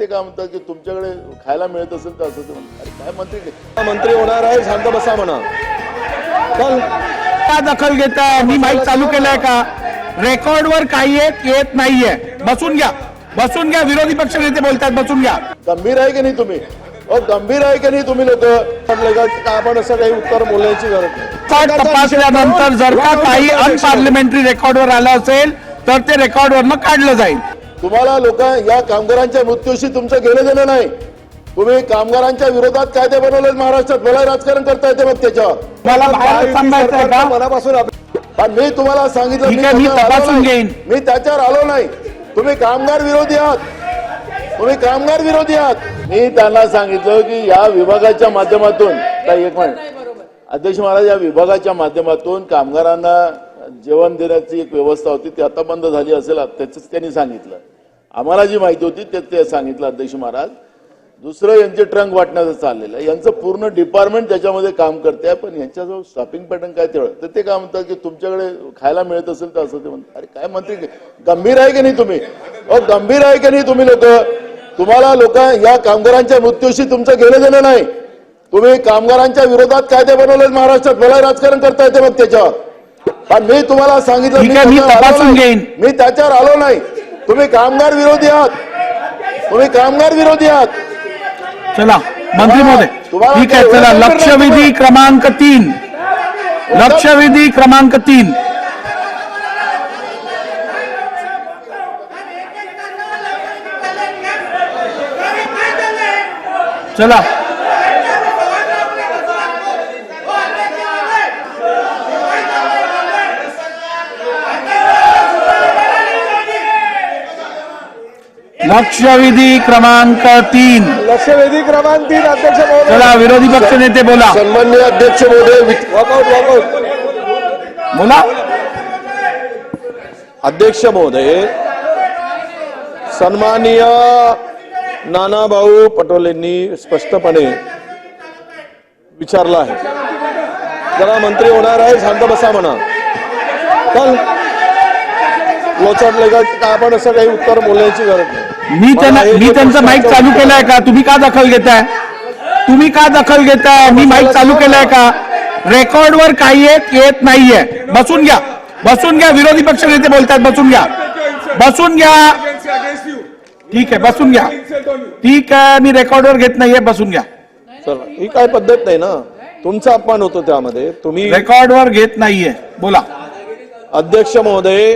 ते काय म्हणतात की तुमच्याकडे खायला मिळत असेल तर असं म्हणतात. काय मंत्री? मंत्री होणार आहे शांत बसा म्हणा. चल. का दखल घेताय मी माईक चालू केलाय का? रेकॉर्डवर काही येत नाहीये. बसून घ्या. बसून घ्या. विरोधी पक्ष नेते बोलतात. बसून घ्या. गंभीर आहे की नाही तुम्ही? गंभीर आहे की नाही तुम्ही लोक? आपण असं काही उत्तर बोलण्याची गरज तपासल्यानंतर जर का काही अनपार्लिमेंटरी रेकॉर्डवर आलं असेल तर ते रेकॉर्डवरनं काढलं जाईल. तुम्हाला लोक या कामगारांच्या मृत्यूशी तुमचं घेणं देणं नाही. तुम्ही कामगारांच्या विरोधात कायदे बनवले महाराष्ट्रात. मला राजकारण करता येते मग त्याच्यावर. मनापासून पण मी तुम्हाला सांगितलं मी त्याच्यावर आलो तपासून नाही. घेईन. मी त्याच्यावर आलो नाही. तुम्ही कामगार विरोधी आहात. तुम्ही कामगार विरोधी आहात. मी त्यांना सांगितलं की या विभागाच्या माध्यमातून एक मिनिट. अध्यक्ष महाराज या विभागाच्या माध्यमातून कामगारांना जेवण देण्याची एक व्यवस्था होती. ती आता बंद झाली असेल त्याच त्यांनी सांगितलं. आम्हाला जी माहिती होती ते ते सांगितलं अध्यक्ष महाराज. दुसरं यांचे ट्रंक वाटण्याचं चाललेलं आहे. यांचं पूर्ण डिपार्टमेंट त्याच्यामध्ये काम करते आहे पण यांच्याजवळ शॉपिंग पॅटर्न काय तेवढं? तर ते काय म्हणतात की तुमच्याकडे खायला मिळत असेल तर असं ते म्हणतात. अरे काय मंत्री? गंभीर आहे की नाही तुम्ही? अहो गंभीर आहे की नाही तुम्ही लोक? तुम्हाला लोक या कामगारांच्या मृत्यूशी तुमचं घेणं देणं नाही. तुम्ही कामगारांच्या विरोधात कायदे बनवले महाराष्ट्रात. मला राजकारण करता येते मग त्याच्यावर. पण मी तुम्हाला सांगितलं मी त्याच्यावर आलो नाही. तुम्ही कामगार विरोधी आहात. तुम्ही कामगार विरोधी आहात. चला मंत्री महोदय ठीक आहे चला लक्षवेधी क्रमांक तीन. लक्षवेधी क्रमांक तीन. चला. लक्षवेधी क्रमांक तीन. लक्षवेधी क्रमांक तीन अध्यक्ष चला विरोधी पक्ष नेते बोला. सन्मान्य अध्यक्ष महोदय बोला. अध्यक्ष महोदय सन्माननीय नानाभाऊ पटोलेंनी स्पष्टपणे विचारलं आहे. जरा मंत्री होणार आहे शांत बसा म्हणा. चल. लोचाटले का आपण असं काही उत्तर बोलण्याची गरज नाही. मी त्यांना मी त्यांचा माईक चालू केलाय का? तुम्ही का दखल घेताय? तुम्ही का दखल घेताय? मी माईक चालू केलाय का? रेकॉर्डवर काही एक येत नाहीये. बसून घ्या. बसून घ्या. विरोधी पक्ष नेते बोलतात. बसून घ्या. बसून घ्या. ठीक आहे. बसून घ्या. ठीक आहे. मी रेकॉर्डवर घेत नाहीये. बसून घ्या. चला. ही काय पद्धत नाही ना? तुमचा अपमान होतो त्यामध्ये. तुम्ही रेकॉर्डवर घेत नाहीये. बोला. अध्यक्ष महोदय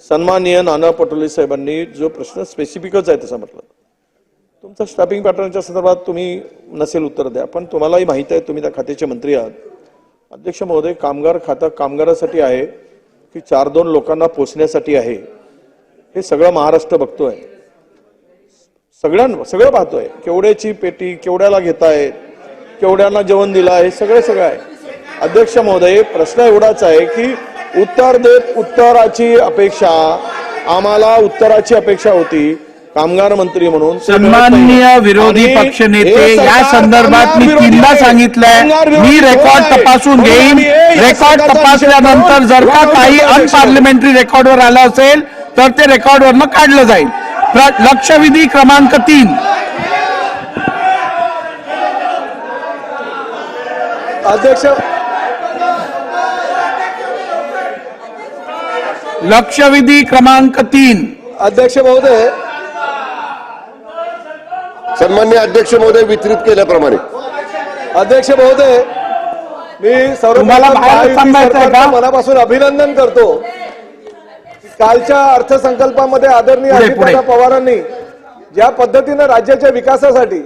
सन्माननीय नाना पटोले साहेबांनी जो प्रश्न स्पेसिफिकच आहे तसा म्हटलं. तुमचा स्टाफिंग पॅटर्नच्या संदर्भात तुम्ही नसेल उत्तर द्या पण तुम्हालाही माहीत आहे तुम्ही त्या खात्याचे मंत्री आहात. अध्यक्ष महोदय कामगार खातं कामगारासाठी आहे की चार दोन लोकांना पोचण्यासाठी आहे? हे सगळं महाराष्ट्र बघतोय. सगळ्यां सगळं पाहतोय. केवढ्याची पेटी केवढ्याला घेतायत केवड्यांना जेवण दिलं आहे सगळं सगळं आहे. अध्यक्ष महोदय प्रश्न एवढाच आहे की उत्तर देत उत्तराची अपेक्षा आम्हाला उत्तराची अपेक्षा होती कामगार मंत्री म्हणून सन्माननीय. विरोधी पक्ष नेते या संदर्भात मी तीनदा. सांगितलंय मी रेकॉर्ड. तपासून घेईन रेकॉर्ड तपासल्यानंतर जर का काही. अनपार्लिमेंटरी रेकॉर्डवर आलं असेल तर ते रेकॉर्डवरनं काढलं जाईल लक्षविधी क्रमांक तीन अध्यक्ष लक्षविधी क्रमांक तीन अध्यक्ष महोदय सन्मान्य अध्यक्ष महोदय वितरित केल्याप्रमाणे अध्यक्ष महोदय मी तुम्हाला बाहेर महायुती थांबायचंय का? सरकारचं मनापासून अभिनंदन करतो कालच्या अर्थसंकल्पामध्ये आदरणीय पुढे, अजितदादा पुढे. पवारांनी ज्या पद्धतीनं राज्याच्या विकासासाठी